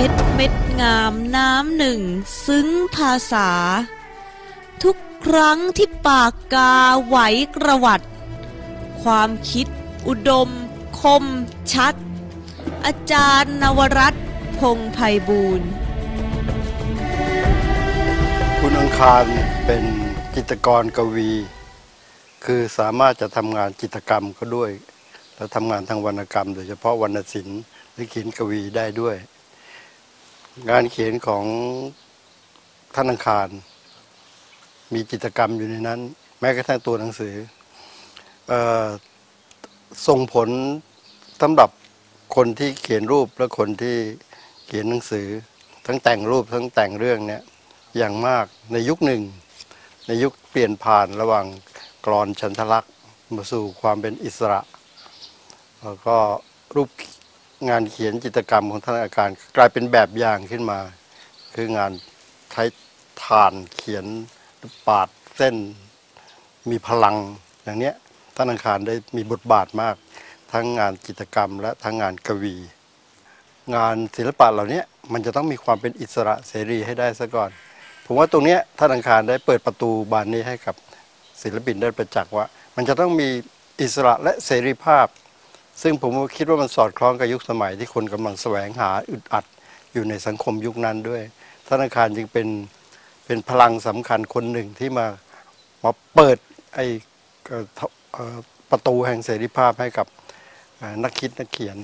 พชรเม็ดงามน้ำหนึ่ง ซึ้งภาษา ทุกครั้งที่ปากกาไหวกระวัด ความคิดอุดม คม ชัด อาจารย์นวรัตนพงไพบูรณ์คุณอังคารเป็นจิตรกรกวี คือสามารถจะทำงานจิตรกรรมก็ด้วย และทำงานทางวรรณกรรม โดยเฉพาะวรรณศิลป์หรือเขียนกวีได้ด้วย งานเขียนของท่านอังคาร มีจิตกรรมอยู่ในนั้น แม้กระทั่งตัวหนังสือออส่งผลสำหรับคนที่เขียนรูปและคนที่เขียนหนังสือ ทั้งแต่งรูปทั้งแต่งเรื่องเนี่ยอย่างมากในยุคหนึ่ง ในยุคเปลี่ยนผ่านระหว่างกรอนชันทลักษณ์มาสู่ความเป็นอิสระ แล้วก็รูป งานเขียนจิตรกรรมของท่านอาการกลายเป็นแบบอย่างขึ้นมา คืองานใช้ฐานเขียนปาดเส้น มีพลังอย่างเนี้ยท่านอังคารได้มีบทบาทมาก ทั้งงานจิตรกรรม และทั้งงานกวี งานศิลปะเหล่านี้มันจะต้องมีความเป็นอิสระเสรีให้ได้ซะก่อน ผมว่าตรงเนี้ยท่านอังคารได้เปิดประตูบานนี้ให้กับศิลปินได้ประจักษ์ว่า มันจะต้องมีอิสระและเสรีภาพ ซึ่งผมก็คิดว่ามันสอดคล้องกับยุคสมัยที่คนกำลังแสวงหาอึดอัดอยู่ในสังคมยุคนั้นด้วย ธนาคารจึงเป็นเป็นพลังสำคัญคนหนึ่งที่มามาเปิดไอ้ประตูแห่งเสรีภาพให้กับนักคิดนักเขียน